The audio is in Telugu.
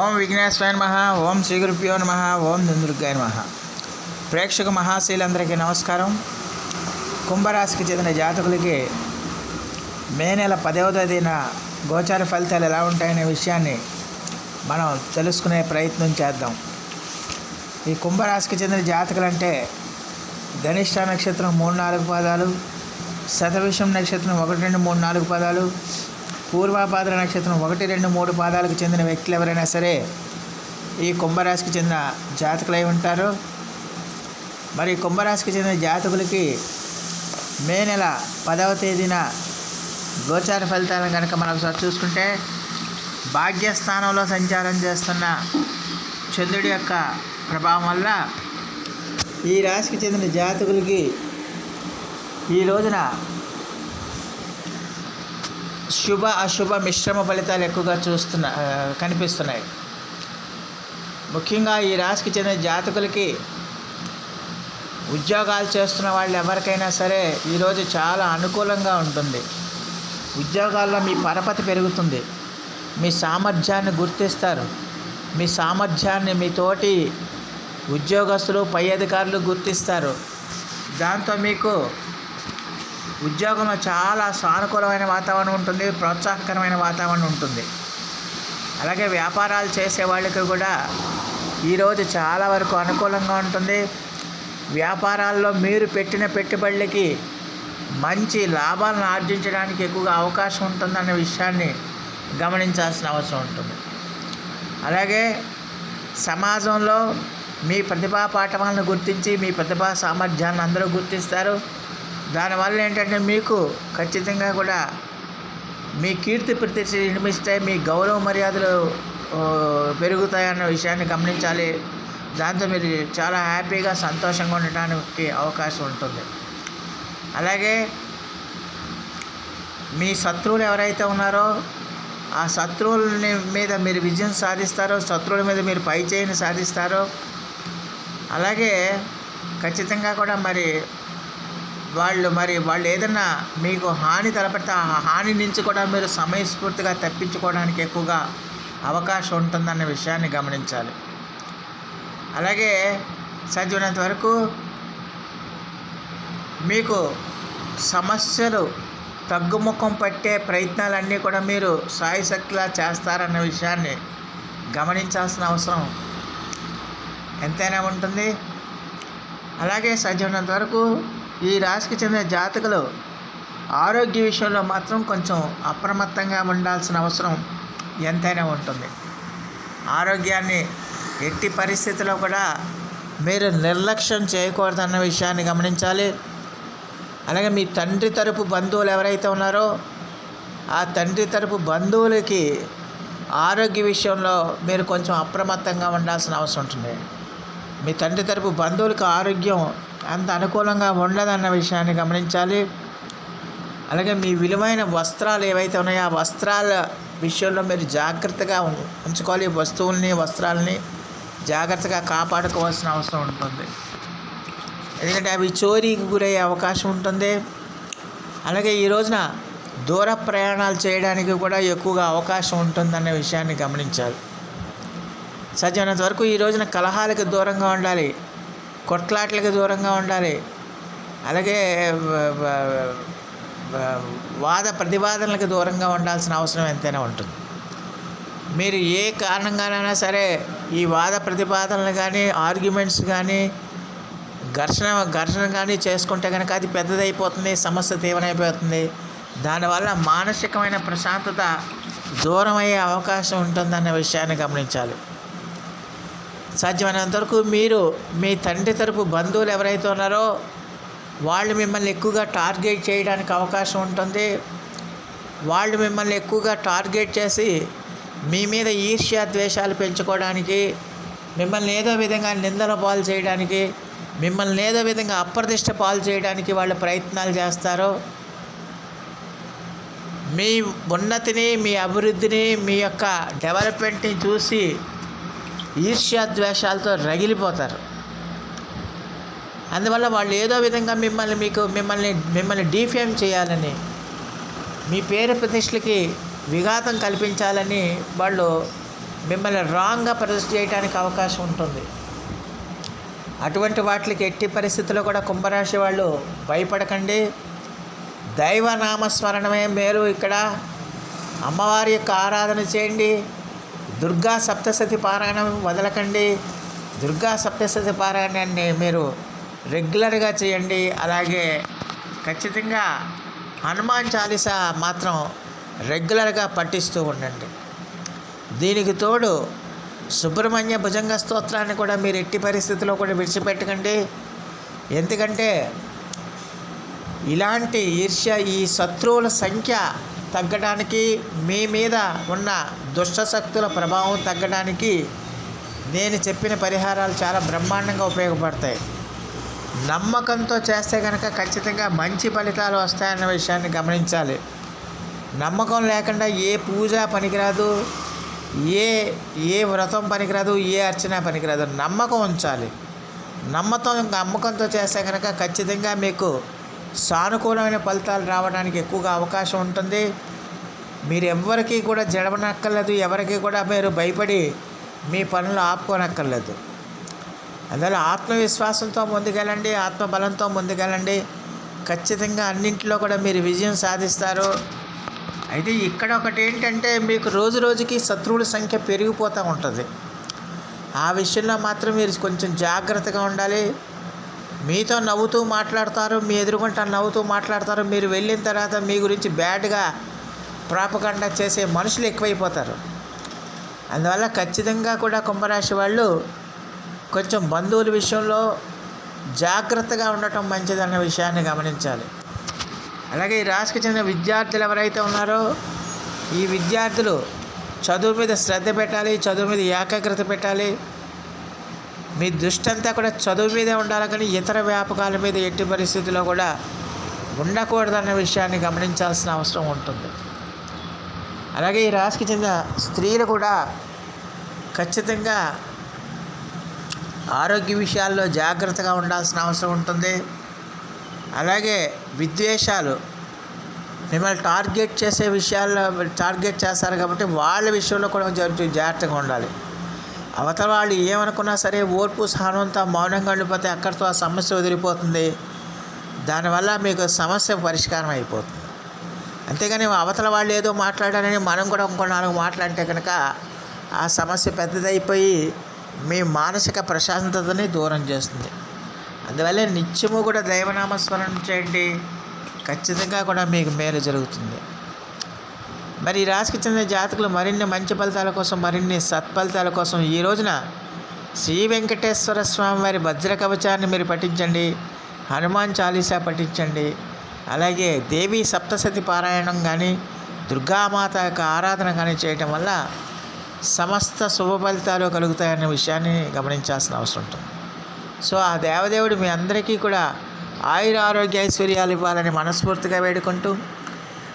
ఓం విఘ్నేశ్వరాయ నమ ఓం శ్రీ గురుభ్యో నమ ఓం దుందుర్గాయ నమ. ప్రేక్షక మహాశీలందరికీ నమస్కారం. కుంభరాశికి చెందిన జాతకులకి మే నెల పదవ తేదీన గోచార ఫలితాలు ఎలా ఉంటాయనే విషయాన్ని మనం తెలుసుకునే ప్రయత్నం చేద్దాం. ఈ కుంభరాశికి చెందిన జాతకులు అంటే ధనిష్ట నక్షత్రం మూడు నాలుగు పాదాలు శతవిషం నక్షత్రం ఒకటి రెండు మూడు నాలుగు పాదాలు పూర్వాభాద్ర నక్షత్రం ఒకటి రెండు మూడు పాదాలకు చెందిన వ్యక్తులు ఎవరైనా సరే ఈ కుంభరాశికి చెందిన జాతకులై ఉంటారు. మరి కుంభరాశికి చెందిన జాతకులకి మే నెల పదవ తేదీన గోచార ఫలితాలను కనుక మనం ఒకసారి చూసుకుంటే భాగ్యస్థానంలో సంచారం చేస్తున్న చంద్రుడి యొక్క ప్రభావం వల్ల ఈ రాశికి చెందిన జాతకులకి ఈ రోజున శుభ అశుభ మిశ్రమ ఫలితాలు ఎక్కువగా చూస్తున్న కనిపిస్తున్నాయి. ముఖ్యంగా ఈ రాశికి చెందిన జాతకులకి ఉద్యోగాలు చేస్తున్న వాళ్ళు ఎవరికైనా సరే ఈరోజు చాలా అనుకూలంగా ఉంటుంది. ఉద్యోగాల్లో మీ పరపతి పెరుగుతుంది. మీ సామర్థ్యాన్ని గుర్తిస్తారు. మీ సామర్థ్యాన్ని మీ తోటి ఉద్యోగస్తులు పై అధికారులు గుర్తిస్తారు. దాంతో మీకు ఉద్యోగంలో చాలా సానుకూలమైన వాతావరణం ఉంటుంది ప్రోత్సాహకరమైన వాతావరణం ఉంటుంది. అలాగే వ్యాపారాలు చేసే వాళ్ళకి కూడా ఈరోజు చాలా వరకు అనుకూలంగా ఉంటుంది. వ్యాపారాల్లో మీరు పెట్టిన పెట్టుబడులకి మంచి లాభాలను ఆర్జించడానికి ఎక్కువగా అవకాశం ఉంటుందన్న విషయాన్ని గమనించాల్సిన అవసరం ఉంటుంది. అలాగే సమాజంలో మీ ప్రతిభా పాఠవాలను గుర్తించి మీ ప్రతిభా సామర్థ్యాన్ని అందరూ గుర్తిస్తారు. దానివల్ల ఏంటంటే మీకు ఖచ్చితంగా కూడా మీ కీర్తి ప్రతిష్ట నిర్మిస్తాయి మీ గౌరవ మర్యాదలు పెరుగుతాయన్న విషయాన్ని గమనించాలి. దాంతో మీరు చాలా హ్యాపీగా సంతోషంగా ఉండటానికి అవకాశం ఉంటుంది. అలాగే మీ శత్రువులు ఎవరైతే ఉన్నారో ఆ శత్రువులని మీద మీరు విజయం సాధిస్తారో శత్రువుల మీద మీరు పై చేయని సాధిస్తారో అలాగే ఖచ్చితంగా కూడా మరి వాళ్ళు మరి వాళ్ళు ఏదన్నా మీకు హాని తలపెడితే ఆ హాని నుంచి కూడా మీరు సమయస్ఫూర్తిగా తప్పించుకోవడానికి ఎక్కువగా అవకాశం ఉంటుందన్న విషయాన్ని గమనించాలి. అలాగే సాధ్యమైనంత వరకు మీకు సమస్యలు తగ్గుముఖం పట్టే ప్రయత్నాలన్నీ కూడా మీరు సాయశక్తిలా చేస్తారన్న విషయాన్ని గమనించాల్సిన అవసరం ఎంతైనా ఉంటుంది. అలాగే సాధ్యమైనంత వరకు ఈ రాశికి చెందిన జాతకులు ఆరోగ్య విషయంలో మాత్రం కొంచెం అప్రమత్తంగా ఉండాల్సిన అవసరం ఎంతైనా ఉంటుంది. ఆరోగ్యాన్ని ఎట్టి పరిస్థితిలో కూడా మీరు నిర్లక్ష్యం చేయకూడదన్న విషయాన్ని గమనించాలి. అలాగే మీ తండ్రి తరపు బంధువులు ఎవరైతే ఉన్నారో ఆ తండ్రి తరపు బంధువులకి ఆరోగ్య విషయంలో మీరు కొంచెం అప్రమత్తంగా ఉండాల్సిన అవసరం ఉంటుంది. మీ తండ్రి తరపు బంధువులకు ఆరోగ్యం అంత అనుకూలంగా ఉండదన్న విషయాన్ని గమనించాలి. అలాగే మీ విలువైన వస్త్రాలు ఏవైతే ఉన్నాయో ఆ వస్త్రాల విషయంలో మీరు జాగ్రత్తగా ఉంచుకోవాలి. వస్తువుల్ని వస్త్రాలని జాగ్రత్తగా కాపాడుకోవాల్సిన అవసరం ఉంటుంది. ఎందుకంటే అవి చోరీకి గురయ్యే అవకాశం ఉంటుంది. అలాగే ఈ రోజున దూర ప్రయాణాలు చేయడానికి కూడా ఎక్కువగా అవకాశం ఉంటుందన్న విషయాన్ని గమనించాలి. సాధ్యమైనంత వరకు ఈ రోజున కలహాలకు దూరంగా ఉండాలి. కొట్లాట్లకి దూరంగా ఉండాలి. అలాగే వాద ప్రతివాదనలకు దూరంగా ఉండాల్సిన అవసరం ఎంతైనా ఉంటుంది. మీరు ఏ కారణంగానైనా సరే ఈ వాద ప్రతిపాదనలు కానీ ఆర్గ్యుమెంట్స్ కానీ ఘర్షణ ఘర్షణ కానీ చేసుకుంటే కనుక అది పెద్దదైపోతుంది సమస్య తీవ్రమైపోతుంది. దానివల్ల మానసికమైన ప్రశాంతత దూరం అయ్యే అవకాశం ఉంటుందన్న విషయాన్ని గమనించాలి. సాధ్యమైనంత వరకు మీరు మీ తండ్రి తరపు బంధువులు ఎవరైతే ఉన్నారో వాళ్ళు మిమ్మల్ని ఎక్కువగా టార్గెట్ చేయడానికి అవకాశం ఉంటుంది. వాళ్ళు మిమ్మల్ని ఎక్కువగా టార్గెట్ చేసి మీ మీద ఈర్ష్యా ద్వేషాలు పెంచుకోవడానికి మిమ్మల్ని ఏదో విధంగా నిందల పాలు చేయడానికి మిమ్మల్ని ఏదో విధంగా అప్రతిష్ట పాలు చేయడానికి వాళ్ళు ప్రయత్నాలు చేస్తారు. మీ ఉన్నతిని మీ అభివృద్ధిని మీ యొక్క డెవలప్మెంట్ని చూసి ఈర్ష్యాద్వేషాలతో రగిలిపోతారు. అందువల్ల వాళ్ళు ఏదో విధంగా మిమ్మల్ని మీకు మిమ్మల్ని మిమ్మల్ని డీఫేమ్ చేయాలని మీ పేరు ప్రతిష్టలకి విఘాతం కల్పించాలని వాళ్ళు మిమ్మల్ని రాంగ్గా ప్రదర్శన చేయడానికి అవకాశం ఉంటుంది. అటువంటి వాటికి ఎట్టి పరిస్థితుల్లో కూడా కుంభరాశి వాళ్ళు భయపడకండి. దైవ నామస్మరణమే మేలు ఇక్కడ. అమ్మవారి యొక్క ఆరాధన చేయండి. దుర్గా సప్తశతి పారాయణం వదలకండి. దుర్గా సప్తశతి పారాయణాన్ని మీరు రెగ్యులర్గా చేయండి. అలాగే ఖచ్చితంగా హనుమాన్ చాలీస మాత్రం రెగ్యులర్గా పఠిస్తూ ఉండండి. దీనికి తోడు సుబ్రహ్మణ్య భుజంగ స్తోత్రాన్ని కూడా మీరు ఎట్టి పరిస్థితుల్లో కూడా విడిచిపెట్టకండి. ఎందుకంటే ఇలాంటి ఈర్ష్య ఈ శత్రువుల సంఖ్య తగ్గడానికి మీ మీద ఉన్న దుష్టశక్తుల ప్రభావం తగ్గడానికి నేను చెప్పిన పరిహారాలు చాలా బ్రహ్మాండంగా ఉపయోగపడతాయి. నమ్మకంతో చేస్తే కనుక ఖచ్చితంగా మంచి ఫలితాలు వస్తాయన్న విషయాన్ని గమనించాలి. నమ్మకం లేకుండా ఏ పూజ పనికిరాదు ఏ ఏ వ్రతం పనికిరాదు ఏ అర్చన పనికిరాదు. నమ్మకం ఉంచాలి. నమ్మకం నమ్మకంతో చేస్తే కనుక ఖచ్చితంగా మీకు సానుకూలమైన ఫలితాలు రావడానికి ఎక్కువగా అవకాశం ఉంటుంది. మీరు ఎవరికి కూడా జడవనక్కర్లేదు ఎవరికి కూడా మీరు భయపడి మీ పనులు ఆపుకోనక్కర్లేదు. అందువల్ల ఆత్మవిశ్వాసంతో ముందుకెళ్ళండి ఆత్మబలంతో ముందుకెళ్ళండి. ఖచ్చితంగా అన్నింటిలో కూడా మీరు విజయం సాధిస్తారు. అయితే ఇక్కడ ఒకటి ఏంటంటే మీకు రోజు రోజుకి శత్రువుల సంఖ్య పెరిగిపోతూ ఉంటుంది. ఆ విషయంలో మాత్రం మీరు కొంచెం జాగ్రత్తగా ఉండాలి. మీతో నవ్వుతూ మాట్లాడతారు మీ ఎదురుగుంటా నవ్వుతూ మాట్లాడతారు. మీరు వెళ్ళిన తర్వాత మీ గురించి బ్యాడ్గా ప్రాపకండా చేసే మనుషులు ఎక్కువైపోతారు. అందువల్ల ఖచ్చితంగా కూడా కుంభరాశి వాళ్ళు కొంచెం బంధువుల విషయంలో జాగ్రత్తగా ఉండటం మంచిదన్న విషయాన్ని గమనించాలి. అలాగే ఈ రాశికి చెందిన విద్యార్థులు ఎవరైతే ఉన్నారో ఈ విద్యార్థులు చదువు మీద శ్రద్ధ పెట్టాలి చదువు మీద ఏకాగ్రత పెట్టాలి మీ దృష్టి అంతా కూడా చదువు మీదే ఉండాలి కానీ ఇతర వ్యాపకాల మీద ఎట్టి పరిస్థితుల్లో కూడా ఉండకూడదన్న విషయాన్ని గమనించాల్సిన అవసరం ఉంటుంది. అలాగే ఈ రాశికి చెందిన స్త్రీలు కూడా ఖచ్చితంగా ఆరోగ్య విషయాల్లో జాగ్రత్తగా ఉండాల్సిన అవసరం ఉంటుంది. అలాగే విద్వేషాలు మిమ్మల్ని టార్గెట్ చేసే విషయాల్లో టార్గెట్ చేస్తారు కాబట్టి వాళ్ళ విషయంలో కూడా కొంచెం జాగ్రత్తగా ఉండాలి. అవతల వాళ్ళు ఏమనుకున్నా సరే ఓర్పు సహనంతో మౌనంగా ఉండిపోతే అక్కడితో ఆ సమస్య వదిలిపోతుంది. దానివల్ల మీకు సమస్య పరిష్కారం అయిపోతుంది. అంతేగాని అవతల వాళ్ళు ఏదో మాట్లాడారని మనం కూడా ఇంకో నాలుగు మాట్లాడితే కనుక ఆ సమస్య పెద్దదైపోయి మీ మానసిక ప్రశాంతతని దూరం చేస్తుంది. అందువల్ల నిత్యము కూడా దైవనామస్మరణ చేయండి. ఖచ్చితంగా కూడా మీకు మేలు జరుగుతుంది. మరి ఈ రాశికి చెందిన జాతకులు మరిన్ని మంచి ఫలితాల కోసం మరిన్ని సత్ఫలితాల కోసం ఈ రోజున శ్రీ వెంకటేశ్వర స్వామి వారి వజ్ర కవచాన్ని మీరు పఠించండి హనుమాన్ చాలీసా పఠించండి అలాగే దేవి సప్తసతి పారాయణం కానీ దుర్గామాత యొక్క ఆరాధన కానీ చేయటం వల్ల సమస్త శుభ ఫలితాలు కలుగుతాయన్న విషయాన్ని గమనించాల్సిన అవసరం ఉంటుంది. సో ఆ దేవదేవుడు మీ అందరికీ కూడా ఆయుర ఆరోగ్య ఐశ్వర్యాలు ఇవ్వాలని మనస్ఫూర్తిగా వేడుకుంటూ